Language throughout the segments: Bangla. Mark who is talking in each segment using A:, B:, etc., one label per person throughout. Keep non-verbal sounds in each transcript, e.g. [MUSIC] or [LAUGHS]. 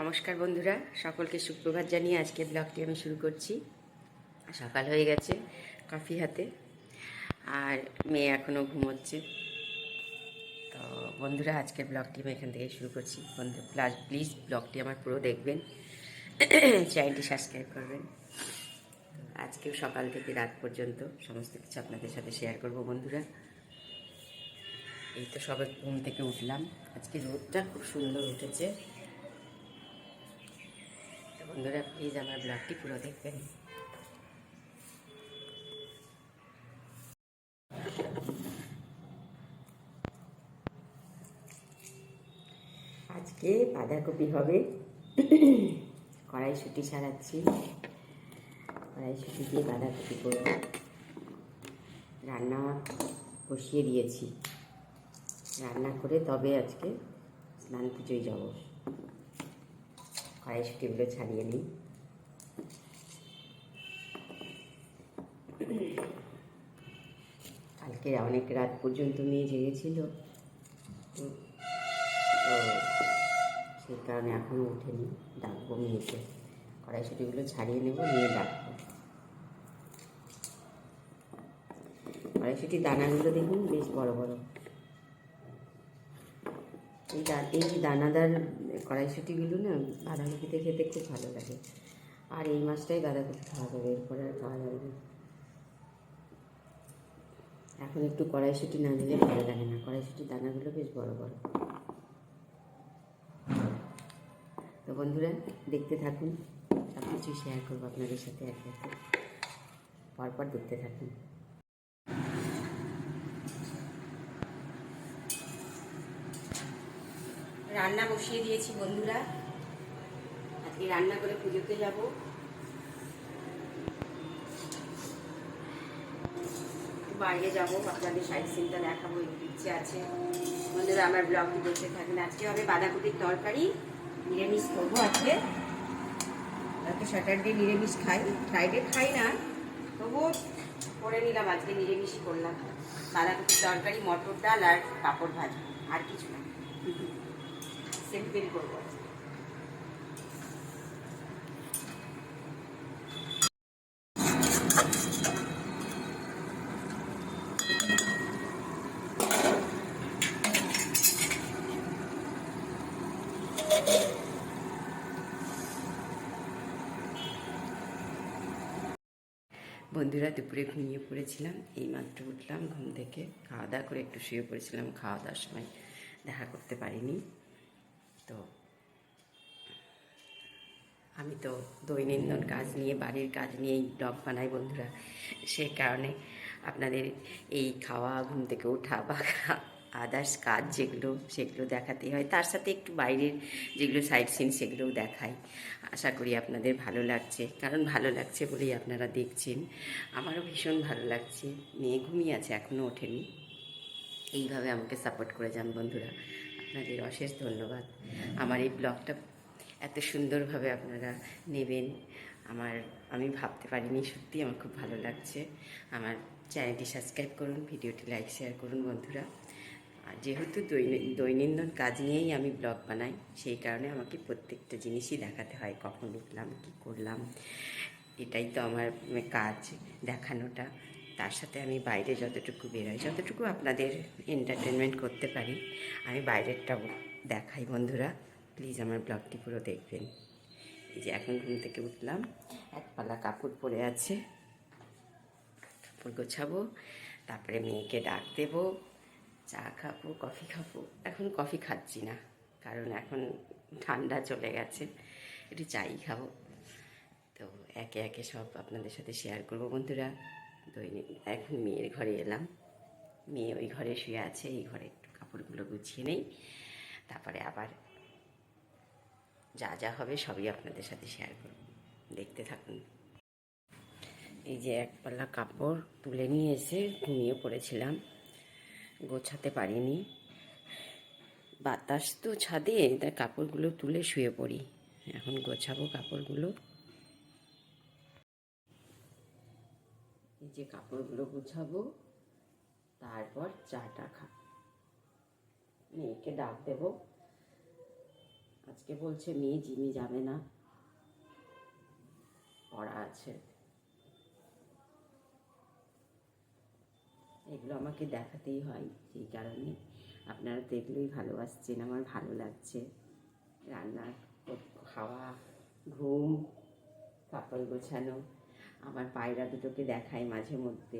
A: নমস্কার বন্ধুরা, সকলকে সুপ্রভাত জানিয়ে আজকে ব্লগটি আমি শুরু করছি। সকাল হয়ে গেছে কফি হাতে, আর মেয়ে এখনও ঘুমোচ্ছে। তো বন্ধুরা, আজকের ব্লগটি আমি এখান থেকে শুরু করছি। বন্ধু, প্লাস প্লিজ ব্লগটি আমার পুরো দেখবেন, চ্যানেলটি সাবস্ক্রাইব করবেন। আজকেও সকাল থেকে রাত পর্যন্ত সমস্ত কিছু আপনাদের সাথে শেয়ার করব বন্ধুরা। এই তো সবে ঘুম থেকে উঠলাম। আজকে রোদটা খুব সুন্দর উঠেছে। বন্ধুরা প্লিজ আমার ব্লগটি পুরো দেখবেন। আজকে বাঁধাকপি হবে। কড়াইশুটি ছাড়াচ্ছি কড়াইশুটি দিয়ে বাঁধাকপি করব। রান্না বসিয়ে দিয়েছি। রান্না করে তবে আজকে স্নান পুজোয় যাব। কড়াইশুটিগুলো ছাড়িয়ে নিই। কালকে অনেক রাত পর্যন্ত মেয়ে জেগেছিল তো সেই কারণে এখনও উঠেনি ডাকবো মেয়েকে। কড়াইশুটিগুলো ছাড়িয়ে নেব, নিয়ে ডাকবো। কড়াইশুটির দানাগুলো দেখুন, বেশ বড় বড়। এই এই দানাদার কড়াইশুটিগুলো না বাঁধাকপিতে খেতে খুব ভালো লাগে। আর এই মাছটাই বাঁধাকপি খাওয়া যাবে, এরপরে আর খাওয়া যাবে না। এখন একটু কড়াইশুটি না দিলে ভালো লাগে না। কড়াইশুটির দানাগুলো বেশ বড় বড়। তো বন্ধুরা, দেখতে থাকুন। সব কিছু শেয়ার করব আপনাদের সাথে একে একে পরপর দেখতে থাকুন। রান্না বসিয়ে দিয়েছি বন্ধুরা। আজকে রান্না করে পুজোতে যাব। বাইরে যাব আপনাদের সাইড সিনটা দেখাবো একটু ইচ্ছে আছে। বন্ধুরা, আমার ব্লগটি দেখতে থাকেন আজকে হবে বাঁধাকপির তরকারি, নিরামিষ করব আজকে। আজকে স্যাটারডে নিরামিষ খাই। ফ্রাইডে খাই না তবুও করে নিলাম, আজকে নিরামিষ করলাম। বাঁধাকপির তরকারি, মটর ডাল আর পাঁপড় ভাজা, আর কিছু না। সিম্পল করব। বন্ধুরা, দুপুরে ঘুমিয়ে পড়েছিলাম এই মাত্র উঠলাম, ঘুম থেকে খাওয়া দাওয়া করে একটু শুয়ে পড়েছিলাম, খাওয়া দাওয়ার সময় দেখা করতে পারিনি। তো আমি তো দৈনন্দিন কাজ নিয়ে, বাড়ির কাজ নিয়েই ব্লগ বানাই বন্ধুরা। সে কারণে আপনাদের এই খাওয়া, ঘুম থেকে ওঠা বা আদার্স কাজ যেগুলো, সেগুলো দেখাতে হয়। তার সাথে একটু বাইরের যেগুলো সাইড সিন সেগুলোও দেখাই। আশা করি আপনাদের ভালো লাগছে। কারণ ভালো লাগছে বলেই আপনারা দেখছেন। আমারও ভীষণ ভালো লাগছে। মেয়ে ঘুমিয়ে আছে এখনও ওঠেনি। এইভাবে আমাকে সাপোর্ট করে যান বন্ধুরা। আপনাদের অশেষ ধন্যবাদ। আমার এই ব্লগটা এত সুন্দরভাবে আপনারা নেবেন, আমার, আমি ভাবতে পারিনি, সত্যি আমার খুব ভালো লাগছে। আমার চ্যানেলটি সাবস্ক্রাইব করুন, ভিডিওটি লাইক, শেয়ার করুন বন্ধুরা। আর যেহেতু দৈন- দৈনন্দিন কাজ নিয়েই আমি ব্লগ বানাই, সেই কারণে আমাকে প্রত্যেকটা জিনিসই দেখাতে হয়, কখন উঠলাম, কী করলাম। এটাই তো আমার কাজ দেখানোটা। তার সাথে আমি বাইরে যতটুকু বেরোই, যতটুকু আপনাদের এন্টারটেনমেন্ট করতে পারি, আমি বাইরেরটাও দেখাই বন্ধুরা। প্লিজ আমার ব্লগটি পুরো দেখবেন। এই যে এখন ঘুম থেকে উঠলাম এক পালা কাপড় পরে আছে, কাপড় গোছাবো, তারপরে মেয়েকে ডাক দেবো, চা খাব, কফি খাব। এখন কফি খাচ্ছি না, কারণ এখন ঠান্ডা চলে গেছে, একটু চাই খাব। একে একে সব আপনাদের সাথে শেয়ার করব বন্ধুরা। দৈনিক এখন মেয়ের ঘরে এলাম। মেয়ে ওই ঘরে শুয়ে আছে, এই ঘরে একটু কাপড়গুলো গুছিয়ে নেই। তারপরে আবার যা যা হবে সবই আপনাদের সাথে শেয়ার করব। দেখতে থাকুন। এই যে এক পাল্লা কাপড় তুলে নিয়ে এসে ঘুমিয়ে পড়েছিলাম। গোছাতে পারিনি। বাতাস তো ছাদে, তাই কাপড়গুলো তুলে শুয়ে পড়ি। এখন গোছাবো কাপড়গুলো। এই যে কাপড়গুলো গুছাবো, তারপর চাটা খাব। মেয়েকে ডাক দেবো। আজকে বলছে, মেয়ে জিমে যাবে না। পড়া আছে। এগুলো আমাকে দেখাতেই হয় সেই কারণে আপনারা দেখলেই ভালোবাসছেন, আমার ভালো লাগছে। রান্না, খাওয়া, ঘুম, কাপড় গোছানো। আমার পায়রা দুটোকে দেখাই মাঝে মধ্যে।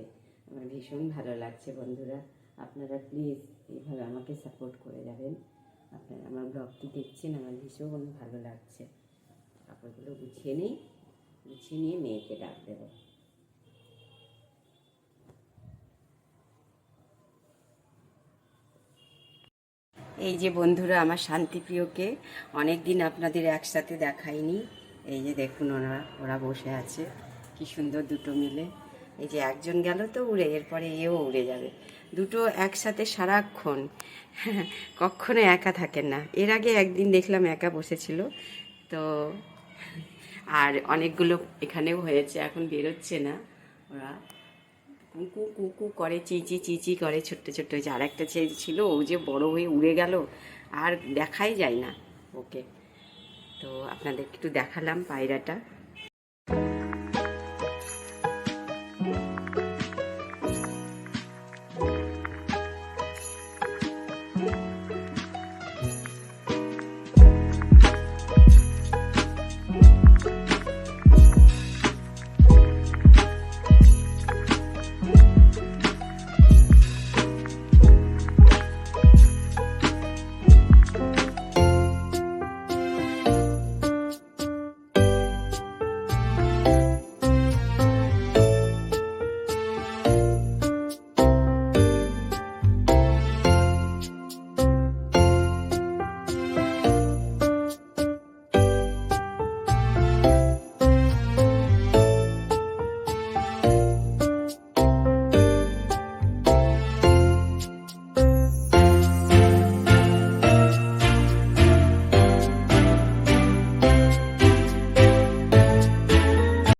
A: আমার ভীষণ ভালো লাগছে বন্ধুরা। আপনারা প্লিজ এইভাবে আমাকে সাপোর্ট করে যাবেন। আপনারা আমার ব্লগটি দেখছেন, আমার ভীষণ ভালো লাগছে। কাপড়গুলো গুছিয়ে নিই। গুছিয়ে নিয়ে মেয়েকে ডাক দেবো। এই যে বন্ধুরা, আমার শান্তিপ্রিয়কে অনেক দিন আপনাদের একসাথে দেখাইনি। এই যে দেখুন ওরা ওরা বসে আছে। কি সুন্দর দুটো মিলে। এই যে একজন গেল তো উড়ে, এরপরে এও উড়ে যাবে। দুটো একসাথে সারাক্ষণ [LAUGHS] কখনো একা থাকেন না। এর আগে একদিন দেখলাম একা বসেছিল, তো আর অনেকগুলো এখানেও হয়েছে, এখন বেরোচ্ছে না ওরা। কুকু কুকু করে চিচি চিচি করে ছোট্ট ছোট্ট হয়েছে আর একটা ছেলে ছিল, ও যে বড় হয়ে উড়ে গেল, আর দেখাই যায় না ওকে। তো আপনাদের একটু দেখালাম পায়রাটা।